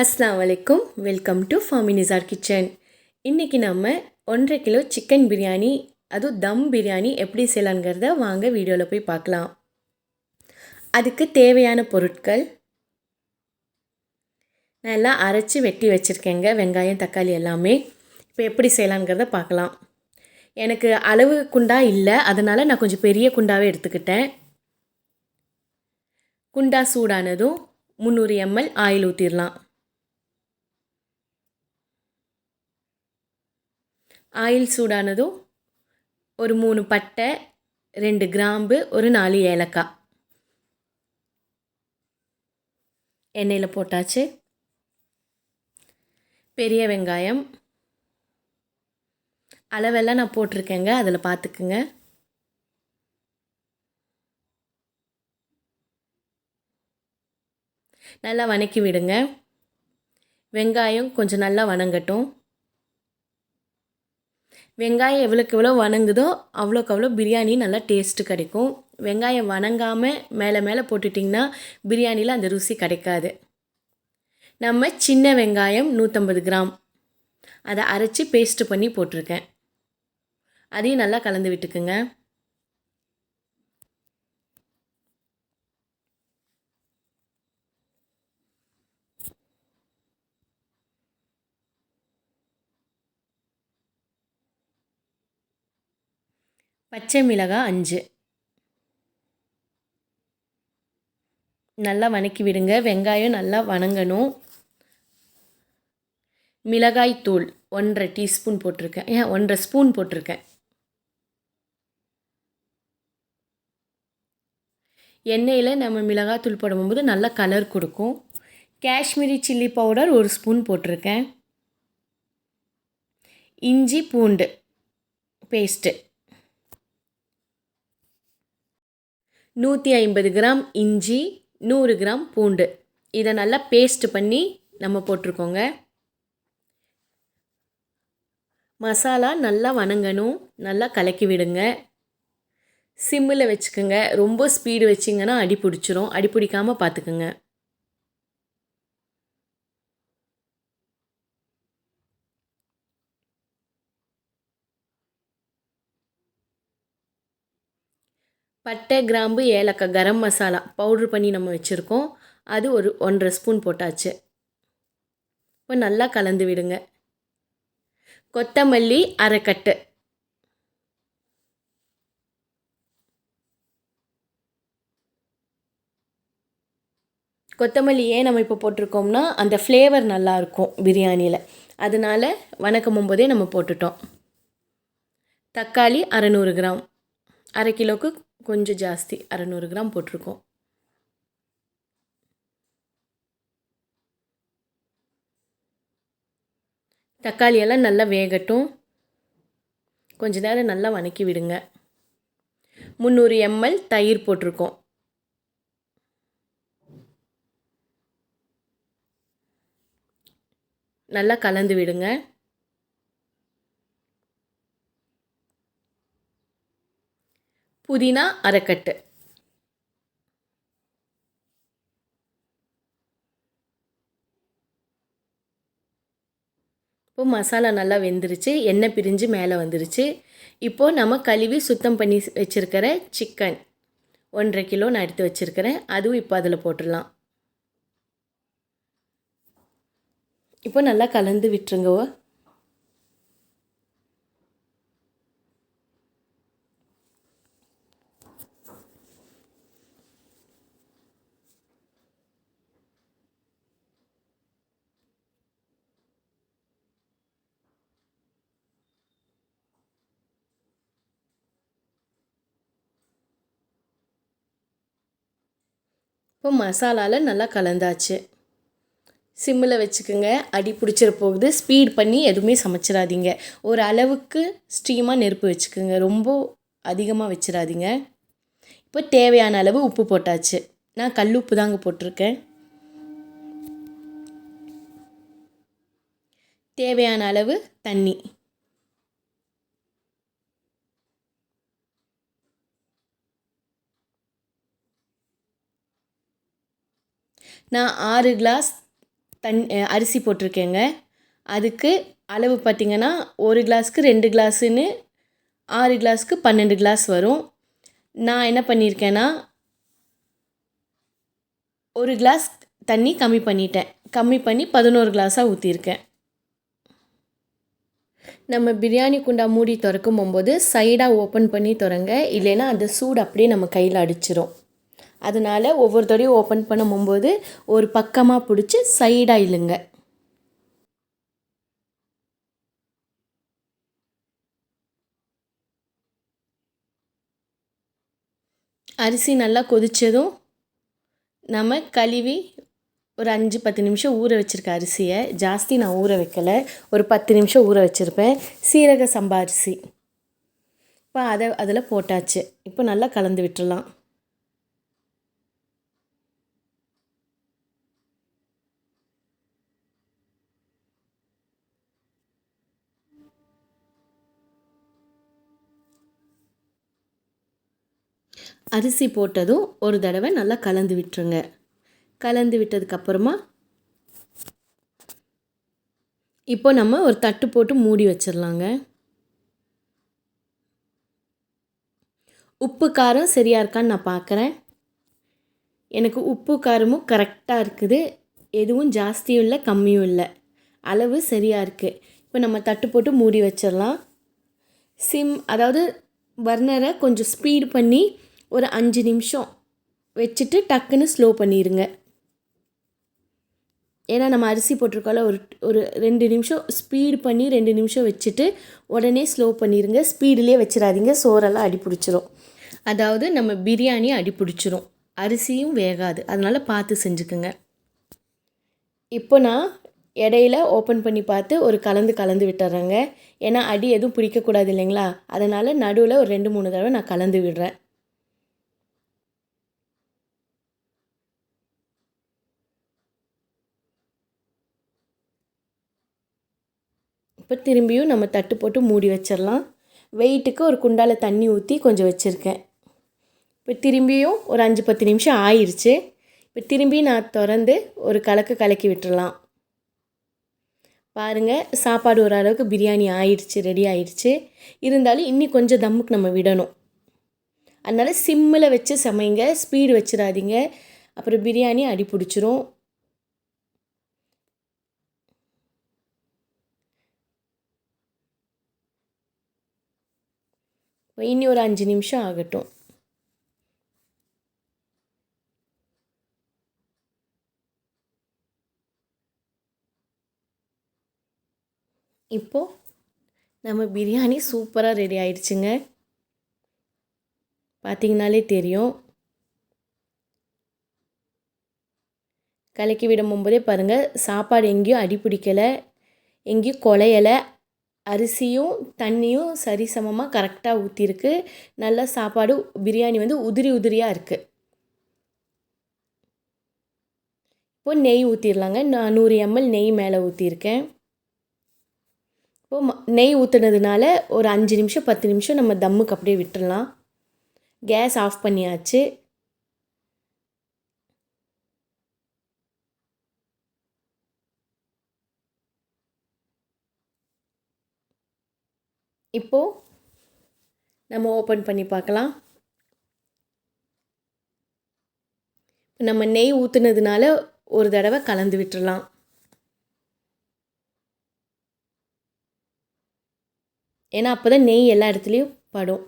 அஸ்லாம் வலைக்கும் welcome to ஃபாமினிசார் kitchen இன்றைக்கி நம்ம ஒன்றரை கிலோ சிக்கன் பிரியாணி அதுவும் தம் பிரியாணி எப்படி செய்யலாங்கிறத வாங்க வீடியோவில் போய் பார்க்கலாம். அதுக்கு தேவையான பொருட்கள் நல்லா அரைச்சி வெட்டி வச்சுருக்கேங்க. வெங்காயம் தக்காளி எல்லாமே. இப்போ எப்படி செய்யலாங்கிறத பார்க்கலாம். எனக்கு அளவு குண்டா இல்லை அதனால் நான் கொஞ்சம் பெரிய குண்டாவே எடுத்துக்கிட்டேன். குண்டா சூடானதும் முந்நூறு எம்எல் ஆயில் ஊற்றிடலாம் ஆயில் சூடானதும் ஒரு மூணு பட்டை ரெண்டு கிராம்பு ஒரு நாலு ஏலக்காய். எண்ணெயில் போட்டாச்சு. பெரிய வெங்காயம். அளவெல்லாம் நான் போட்டிருக்கேங்க அதில் பார்த்துக்குங்க நல்லா வணக்கி விடுங்க. வெங்காயம் கொஞ்சம் நல்லா வணங்கட்டும். வெங்காயம் எவ்வளோக்கு எவ்வளோ வணங்குதோ அவ்வளோக்கு அவ்வளோ பிரியாணி நல்லா டேஸ்ட்டு கிடைக்கும். வெங்காயம் வணங்காமல் மேலே மேலே போட்டுட்டிங்கன்னா பிரியாணியில் அந்த ருசி கிடைக்காது. நம்ம சின்ன வெங்காயம் நூற்றம்பது கிராம். அதை அரைச்சி பேஸ்ட்டு பண்ணி போட்டிருக்கேன். அதையும் நல்லா கலந்து விட்டுக்குங்க. பச்சை மிளகாய் அஞ்சு. நல்லா வணக்கி விடுங்க. வெங்காயம் நல்லா வணங்கணும். மிளகாய் தூள் ஒன்றரை டீஸ்பூன் போட்டிருக்கேன். ஏன் ஒன்றரை ஸ்பூன் போட்டிருக்கேன். எண்ணெயில் நம்ம மிளகாத்தூள் போடும்போது நல்லா கலர் கொடுக்கும். காஷ்மீரி சில்லி பவுடர் ஒரு ஸ்பூன் போட்டிருக்கேன். இஞ்சி பூண்டு பேஸ்ட்டு நூற்றி ஐம்பது கிராம் இஞ்சி நூறு கிராம் பூண்டு. இதை நல்லா பேஸ்ட் பண்ணி நம்ம போட்டிருக்கோங்க. மசாலா நல்லா வணங்கணும். நல்லா கலக்கி விடுங்க. சிம்மில் வச்சுக்கோங்க. ரொம்ப ஸ்பீடு வச்சிங்கன்னா அடி பிடிச்சிரும். அடி பிடிக்காமல் பார்த்துக்குங்க. பட்டை கிராம்பு ஏலக்காய் கரம் மசாலா பவுட்ரு பண்ணி நம்ம வச்சுருக்கோம். அது ஒரு ஒன்றரை ஸ்பூன் போட்டாச்சு. இப்போ நல்லா கலந்து விடுங்க. கொத்தமல்லி அரைக்கட்டு கொத்தமல்லி ஏன் நம்ம இப்போ போட்டிருக்கோம்னா அந்த ஃப்ளேவர் நல்லாயிருக்கும் பிரியாணியில் அதனால் வணக்கம் போதே நம்ம போட்டுட்டோம். தக்காளி அறநூறு கிராம். அரை கிலோவுக்கு கொஞ்சம் ஜாஸ்தி. அறநூறு கிராம் போட்டிருக்கோம். தக்காளியெல்லாம் நல்லா வேகட்டும். கொஞ்ச நேரம் நல்லா வணக்கி விடுங்க. முந்நூறு எம்எல் தயிர் போட்டிருக்கோம். நல்லா கலந்து விடுங்க. புதினா அரைக்கட்டு. இப்போ மசாலா நல்லா வெந்துருச்சு எண்ணெய் பிரிஞ்சு மேலே வந்துருச்சு. இப்போது நம்ம கழுவி சுத்தம் பண்ணி வச்சுருக்கிற சிக்கன் ஒன்றரை கிலோ நான் எடுத்து வச்சுருக்கிறேன். அதுவும் இப்போ அதில் போட்டுடலாம். இப்போ நல்லா கலந்து விட்டுருங்க. இப்போ மசாலாவில் நல்லா கலந்தாச்சு. சிம்மில் வச்சுக்கோங்க. அடி பிடிச்சிட போகுது. ஸ்பீட் பண்ணி எதுவுமே சமைச்சிடாதீங்க. ஒரு அளவுக்கு ஸ்டீமாக நெருப்பு வச்சுக்கோங்க. ரொம்ப அதிகமாக வச்சிடாதீங்க. இப்போ தேவையான அளவு உப்பு போட்டாச்சு. நான் கல் உப்பு தாங்க போட்டிருக்கேன். தேவையான அளவு தண்ணி. நான் ஆறு கிளாஸ் தண் அரிசி போட்டிருக்கேங்க. அதுக்கு அளவு பார்த்திங்கன்னா ஒரு கிளாஸ்க்கு ரெண்டு கிளாஸுன்னு ஆறு கிளாஸ்க்கு பன்னெண்டு கிளாஸ் வரும். நான் என்ன பண்ணியிருக்கேன்னா ஒரு கிளாஸ் தண்ணி கம்மி பண்ணிட்டேன். கம்மி பண்ணி பதினோரு கிளாஸாக ஊற்றிருக்கேன் நம்ம பிரியாணி குண்டா மூடி திறக்கும் போது சைடாக ஓப்பன் பண்ணி திறங்க. இல்லைன்னா அந்த சூடு அப்படியே நம்ம கையில் அடிச்சிரும். அதனால் ஒவ்வொரு தடையும் ஓப்பன் பண்ணும்போது ஒரு பக்கமாக பிடிச்சி சைடாக இழுங்க. அரிசி நல்லா கொதித்ததும் நம்ம கழுவி ஒரு அஞ்சு பத்து நிமிஷம் ஊற வச்சுருக்க அரிசியை ஜாஸ்தி நான் ஊற வைக்கலை ஒரு பத்து நிமிஷம் ஊற வச்சுருப்பேன். சீரக சம்பா அரிசி. இப்போ அதை அதில் போட்டாச்சு. இப்போ நல்லா கலந்து விட்டுடலாம். அரிசி போட்டதும் ஒரு தடவை நல்லா கலந்து விட்டுருங்க. கலந்து விட்டதுக்கப்புறமா இப்போ நம்ம ஒரு தட்டு போட்டு மூடி வச்சிடலாங்க உப்பு காரம் சரியாக இருக்கான்னு நான் பார்க்குறேன் எனக்கு உப்பு காரமும் கரெக்டாக இருக்குது. எதுவும் ஜாஸ்தியும் இல்லை கம்மியும் இல்லை. அளவு சரியாக இருக்குது இப்போ நம்ம தட்டு போட்டு மூடி வச்சிடலாம் சிம் அதாவது பர்னரை கொஞ்சம் ஸ்பீடு பண்ணி ஒரு அஞ்சு நிமிஷம் வச்சுட்டு டக்குன்னு ஸ்லோ பண்ணிடுங்க ஏன்னா நம்ம அரிசி போட்டிருக்கோம்ல ஒரு ஒரு ரெண்டு நிமிஷம் ஸ்பீடு பண்ணி ரெண்டு நிமிஷம் வச்சுட்டு உடனே ஸ்லோ பண்ணிடுங்க ஸ்பீடுலேயே வச்சிடாதீங்க சோறெல்லாம் அடி பிடிச்சிரும். அதாவது நம்ம பிரியாணி அடிப்பிடிச்சிரும் அரிசியும் வேகாது. அதனால் பார்த்து செஞ்சுக்குங்க. இப்போ நான் இடையில ஓப்பன் பண்ணி பார்த்து ஒரு கலந்து கலந்து விட்டுறேங்க. ஏன்னா அடி எதுவும் பிடிக்கக்கூடாது இல்லைங்களா? அதனால் நடுவில் ஒரு ரெண்டு மூணு தடவை நான் கலந்து விடுறேன். இப்போ திரும்பியும் நம்ம தட்டு போட்டு மூடி வச்சிடலாம் வெயிட்டுக்கு ஒரு குண்டால் தண்ணி ஊற்றி கொஞ்சம் வச்சுருக்கேன். இப்போ திரும்பியும் ஒரு அஞ்சு பத்து நிமிஷம் ஆயிடுச்சு இப்போ திரும்பி நான் திறந்து ஒரு கலக்கு கலக்கி விட்டுடலாம் பாருங்கள் சாப்பாடு ஓரளவுக்கு பிரியாணி ஆயிடுச்சு ரெடி ஆயிடுச்சு இருந்தாலும் இன்னி கொஞ்சம் தம்முக்கு நம்ம விடணும். அதனால் சிம்மில் வச்சு சமைங்க ஸ்பீடு வச்சிடாதீங்க அப்புறம் பிரியாணி அடி பிடிச்சிரும் இனி ஒரு அஞ்சு நிமிஷம் ஆகட்டும் இப்போது நம்ம பிரியாணி சூப்பராக ரெடி ஆயிடுச்சுங்க பார்த்தீங்கனாலே தெரியும் கலக்கி விடும் போதே பாருங்கள் சாப்பாடு எங்கேயும் அடி பிடிக்கலை எங்கேயும் குலையலை அரிசியும் தண்ணியும் சரிசமமாக கரெக்டாக ஊற்றிருக்கு நல்லா சாப்பாடு பிரியாணி வந்து உதிரி உதிரியாக இருக்குது இப்போ நெய் ஊற்றிடலாங்க நான் நூறு எம்எல் நெய் மேலே ஊற்றிருக்கேன் இப்போது நெய் ஊற்றுனதுனால ஒரு அஞ்சு நிமிஷம் பத்து நிமிஷம் நம்ம தம்முக்கு அப்படியே விட்டுடலாம் கேஸ் ஆஃப் பண்ணியாச்சு. இப்போது நம்ம ஓப்பன் பண்ணி பார்க்கலாம். நம்ம நெய் ஊற்றுனதுனால ஒரு தடவை கலந்து விட்டுறலாம். ஏன்னா அப்போ தான் நெய் எல்லா இடத்துலையும் படும்.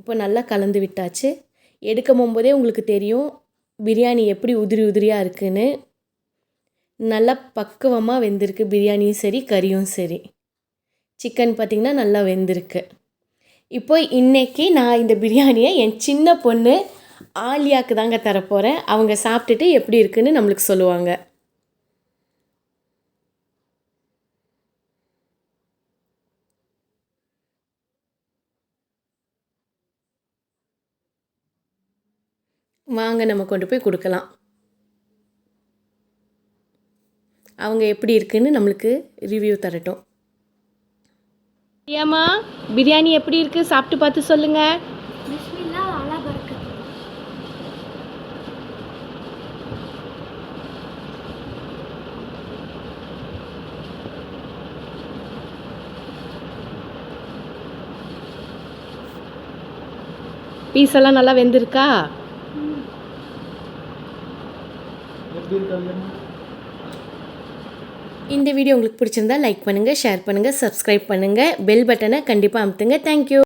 இப்போ நல்லா கலந்து விட்டாச்சு. எடுக்கும் போகும்போதே உங்களுக்கு தெரியும் பிரியாணி எப்படி உதிரி உதிரியாக இருக்குன்னு. நல்லா பக்குவமாக வெந்திருக்கு. பிரியாணியும் சரி கறியும் சரி. சிக்கன் பார்த்திங்கன்னா நல்லா வெந்திருக்கு. இப்போ இன்றைக்கி நான் இந்த பிரியாணியை என் சின்ன பொண்ணு ஆலியாவுக்கு தாங்க தரப்போகிறேன் அவங்க சாப்பிட்டுட்டு எப்படி இருக்குன்னு நம்மளுக்கு சொல்லுவாங்க. வாங்க நம்ம கொண்டு போய் கொடுக்கலாம். அவங்க எப்படி இருக்குன்னு நம்மளுக்கு ரிவ்யூ தரட்டும். பிரியாமா பிரியாணி எப்படி இருக்கு? சாப்பிட்டு பார்த்து சொல்லுங்க. பீஸ் எல்லாம் நல்லா வெந்திருக்கா? எப்படி இருக்கா இந்த வீடியோ உங்களுக்கு பிடிச்சிருந்தா லைக் பண்ணுங்கள் ஷேர் பண்ணுங்கள் சப்ஸ்கிரைப் பண்ணுங்கள் பெல் பட்டனை கண்டிப்பாக அமுத்துங்க. தேங்க்யூ